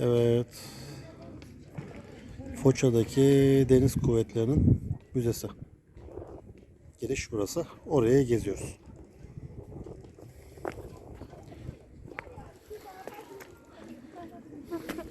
Evet. Foça'daki Deniz Kuvvetleri'nin müzesi. Giriş burası. Oraya geziyoruz.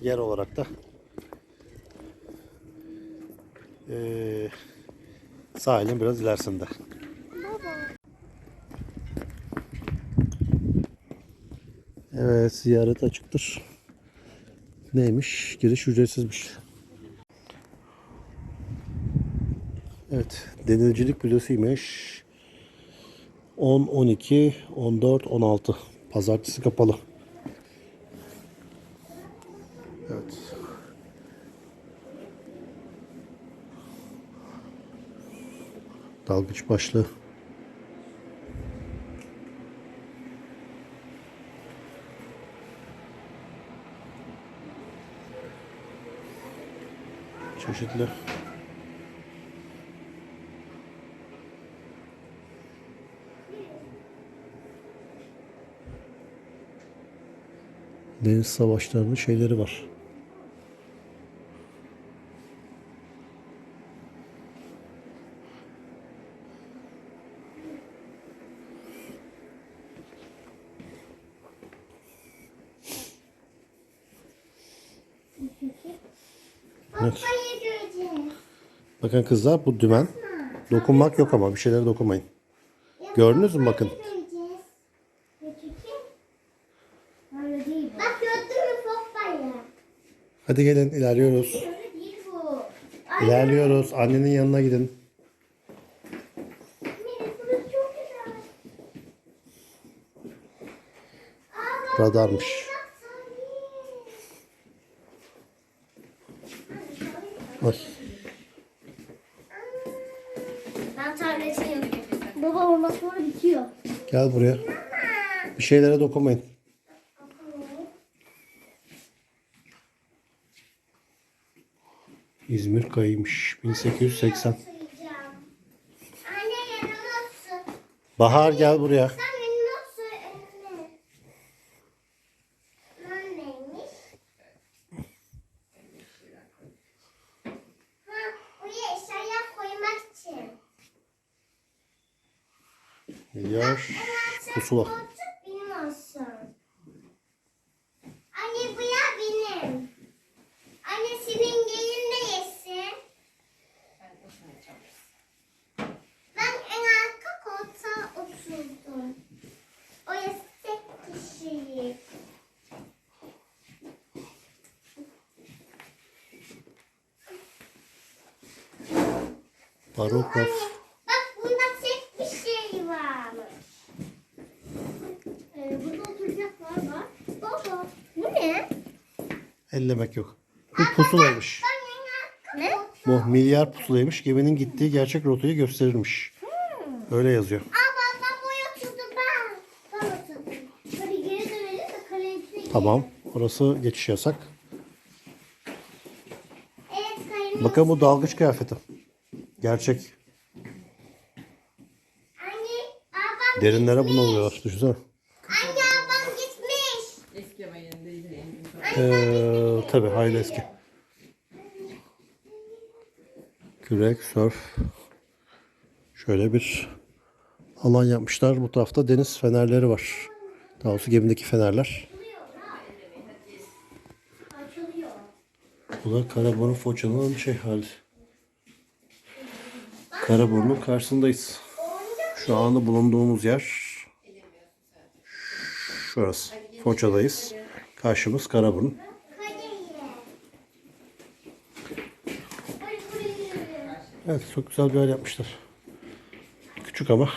Yer olarak da eee sahilin biraz ilerisinde. Evet ziyaret açıktır. Neymiş? Giriş ücretsizmiş. Evet, denizcilik müzesiymiş. 10, 12, 14, 16. Pazartesi kapalı. Evet. Dalgıç başlı. Çeşitli deniz savaşlarının şeyleri var. Evet. Bakın kızlar bu dümen. Dokunmak yok ama bir şeylere dokunmayın. Gördünüz mü bakın. Hadi gelin ilerliyoruz. İlerliyoruz. Annenin yanına gidin. Radarmış. Ay. Ben tabletiyim. Baba ondan bitiyor. Gel buraya. Bir şeylere dokunmayın. İzmir kayıymış. 1880. Anne yanıma su. Bahar gel buraya. Milyar pusula. Anne bu ya benim. Anne senin gelin de yesin. Ben en arka koltuğa oturdum. O tek kişilik. Barokov. Anne bak bunda tek bir şey var. Ee, burada oturacaklar var. Baba bu ne? Ellemek yok. Bu pusulaymış. Ne? Bu milyar pusulaymış. Geminin gittiği gerçek rotayı gösterirmiş. Öyle yazıyor. Aa bu oturdu ben. Ben oturdum. Geri dönelim de girelim. Tamam. Orası geçiş yasak. Evet Bakın bu dalgıç kıyafeti. Gerçek. Anne Derinlere bunu oluyorlar. Düşünsene. Ee, tabii hayli eski. Kürek, sörf. Şöyle bir alan yapmışlar. Bu tarafta deniz fenerleri var. Daha doğrusu gemideki fenerler. Bu da Karaburun Foça'nın şey hali. Karaburun'un karşısındayız. Şu anda bulunduğumuz yer şurası. Foça'dayız. Karşımız Karaburun. Evet çok güzel bir yer yapmışlar. Küçük ama.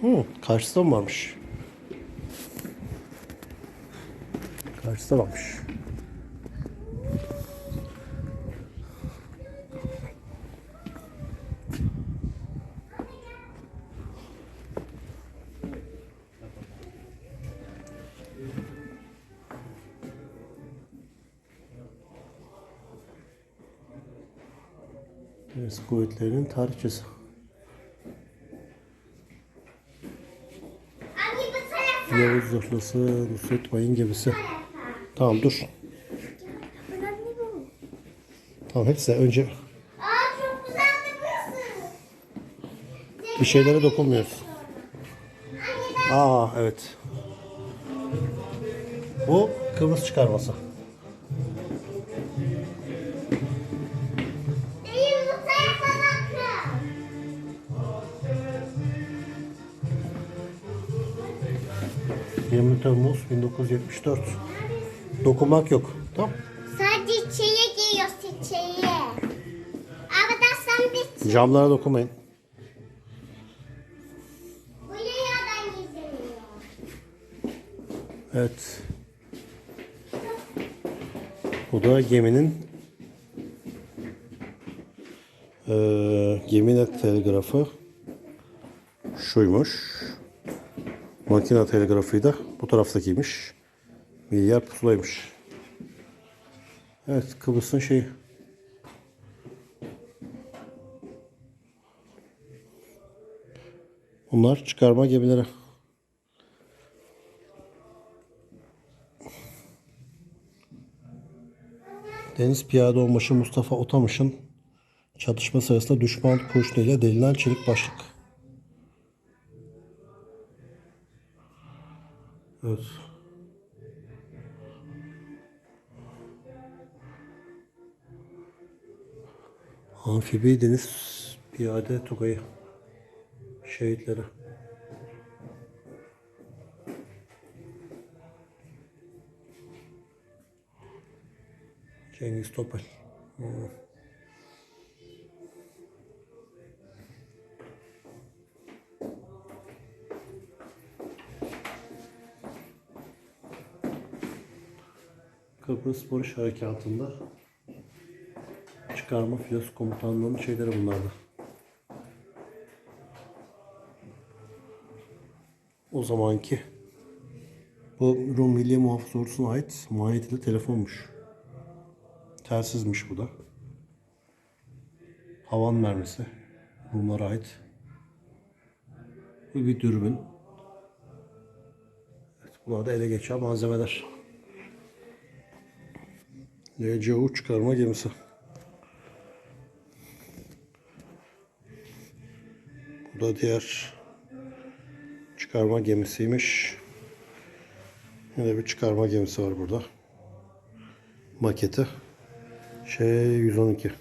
Hı, karşıda mı varmış? Karşıda varmış. Deniz kuvvetlerinin tarihçesi. Yavuz zırhlısı, Nusret Mayın gemisi. Tamam dur. Tamam hepsi önce bir şeylere dokunmuyoruz. Aa evet. Bu Kıbrıs çıkarması. 20 Temmuz 1974. Dokunmak yok. Tamam. Sadece çiçeğe giriyor çiçeğe. Arkadaşlar biz Camlara dokunmayın. bu yerden izleniyor. Evet. Bu da geminin eee gemine telgrafı şuymuş. Makine telgrafı da bu taraftakiymiş. Milyar pusulaymış. Evet Kıbrıs'ın şeyi. Bunlar çıkarma gemileri. Deniz Piyade Onbaşı Mustafa Otamış'ın çatışma sırasında düşman kurşunuyla delilen çelik başlık. Evet. Amfibi Deniz Piyade Tugayı şehitleri. Cengiz Topal. Hmm. Kıbrıs Barış Harekatı'nda çıkarma filosu komutanlığının şeyleri bunlardı. O zamanki bu Rum Milli Muhafız Ordusu'na ait manyetikli telefonmuş. Telsizmiş bu da. Havan mermisi. Rumlara ait. Bu bir dürbün. Evet, bunlar da ele geçen malzemeler. LCU çıkarma gemisi. Bu da diğer çıkarma gemisiymiş. Yine bir çıkarma gemisi var burada. Maketi. Şey 112.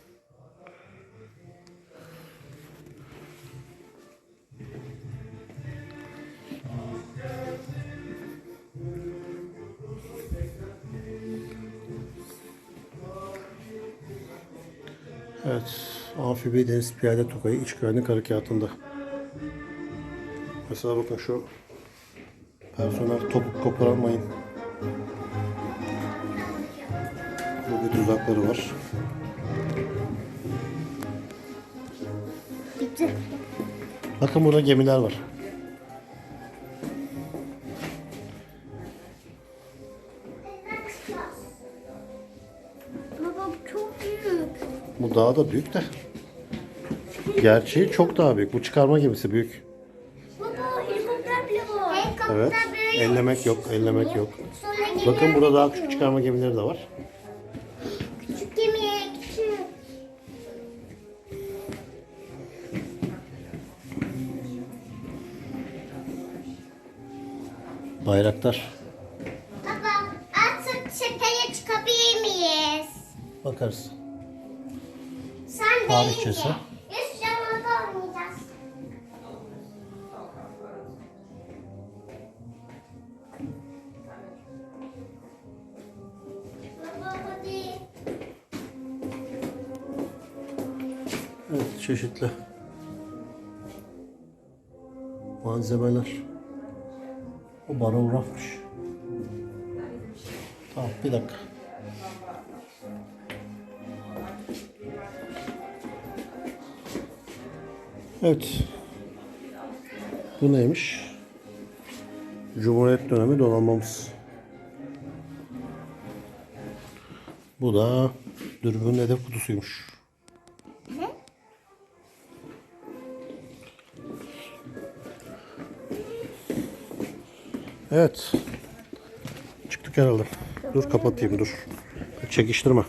Evet, Amfibi Deniz Piyade Tugayı İç Güvenlik Harekatı'nda. Mesela bakın şu personel topuk koparamayın. Bu bir tuzakları var. Bakın burada gemiler var. Bu daha da büyük de. Gerçeği çok daha büyük. Bu çıkarma gemisi büyük. Baba helikopter bile var. Helikopter Evet. böyle Ellemek yok, ellemek yok. Sonra Bakın burada daha küçük çıkarma gemileri de var. küçük gemiye küçük. Bayraktar. Baba artık tepeye çıkabilir miyiz? Bakarız. Tarihçesi. oynayacağız. Evet, çeşitli malzemeler. O barografmış. Tamam, bir dakika. Evet. Bu neymiş? Cumhuriyet dönemi donanmamız. Bu da dürbün hedef kutusuymuş. Evet. Çıktık herhalde. Dur kapatayım dur. Çekiştirme.